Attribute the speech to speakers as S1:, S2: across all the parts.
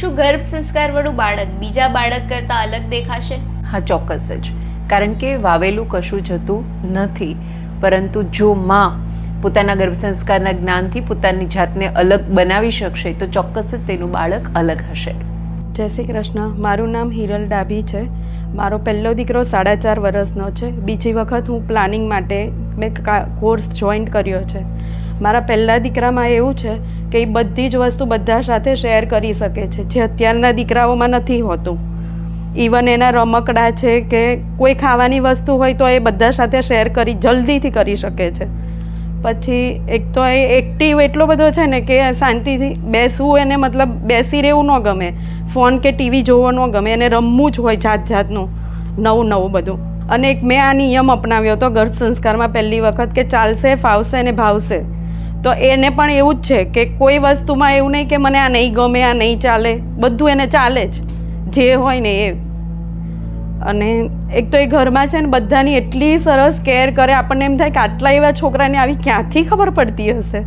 S1: શું ગર્ભ સંસ્કાર વાળું બાળક બીજા બાળક કરતાં અલગ દેખાશે?
S2: હા ચોક્કસ જ. કારણ કે વાવેલું કશું જતું નથી. પરંતુ જો માં પોતાના ગર્ભ સંસ્કારના જ્ઞાનથી પોતાની જાતને અલગ બનાવી શકશે તો ચોક્કસ જ તેનું બાળક અલગ હશે.
S3: જય શ્રી કૃષ્ણ. મારું નામ હિરલ ડાભી છે. મારો પહેલો દીકરો સાડા ચાર વર્ષનો છે. બીજી વખત હું પ્લાનિંગ માટે મેં કોર્સ જોઈન્ટ કર્યો છે. મારા પહેલા દીકરામાં એવું છે કે એ બધી જ વસ્તુ બધા સાથે શેર કરી શકે છે, જે અત્યારના દીકરાઓમાં નથી હોતું. ઇવન એના રમકડા છે કે કોઈ ખાવાની વસ્તુ હોય તો એ બધા સાથે શેર કરી, જલ્દીથી કરી શકે છે. પછી એક તો એ એક્ટિવ એટલો બધો છે ને કે શાંતિથી બેસવું એને મતલબ બેસી રહેવું ન ગમે. ફોન કે ટીવી જોવો ન ગમે, એને રમવું જ હોય જાત જાતનું, નવું નવું બધું. અને એક મેં આ નિયમ અપનાવ્યો હતો ગર્ભ સંસ્કારમાં પહેલી વખત કે ચાલશે, ફાવશે અને ભાવશે. તો એને પણ એવું જ છે કે કોઈ વસ્તુમાં એવું નહીં કે મને આ નહીં ગમે, આ નહીં ચાલે. બધું એને ચાલે જ. જે હોય ને એ. અને એક તો એ ઘરમાં છે ને બધાની એટલી સરસ કેર કરે. આપણને એમ થાય કે આટલા એવા છોકરાને આવી ક્યાંથી ખબર પડતી હશે?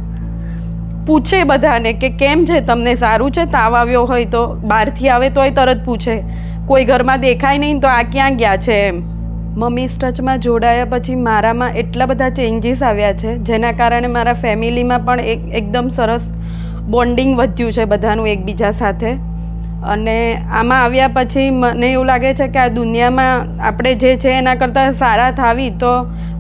S3: પૂછે બધાને કે કેમ છે તમને સારું છે? તાવ આવ્યો હોય તો. બહારથી આવે તોય તરત પૂછે. કોઈ ઘરમાં દેખાય નહીં તો આ ક્યાં ગયા છે એમ. મમ્મી ટચમાં જોડાયા પછી મારામાં એટલા બધા ચેન્જીસ આવ્યા છે, જેના કારણે મારા ફેમિલીમાં પણ એક, એકદમ સરસ બોન્ડિંગ વધ્યું છે બધાનું એકબીજા સાથે. અને આમાં આવ્યા પછી મને એવું લાગે છે કે આ દુનિયામાં આપણે જે છે એના કરતાં સારા થાવી તો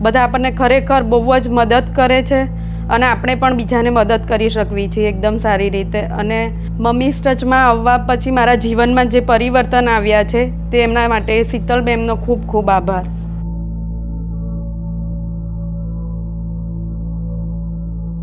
S3: બધા આપણને ખરેખર બહુ જ મદદ કરે છે. અને આપણે પણ બીજાને મદદ કરી શકવી છીએ એકદમ સારી રીતે. અને મમ્મી ટચમાં આવવા પછી મારા જીવનમાં જે પરિવર્તન આવ્યા છે, તે એમના માટે શીતલ મેમનો ખૂબ ખૂબ આભાર.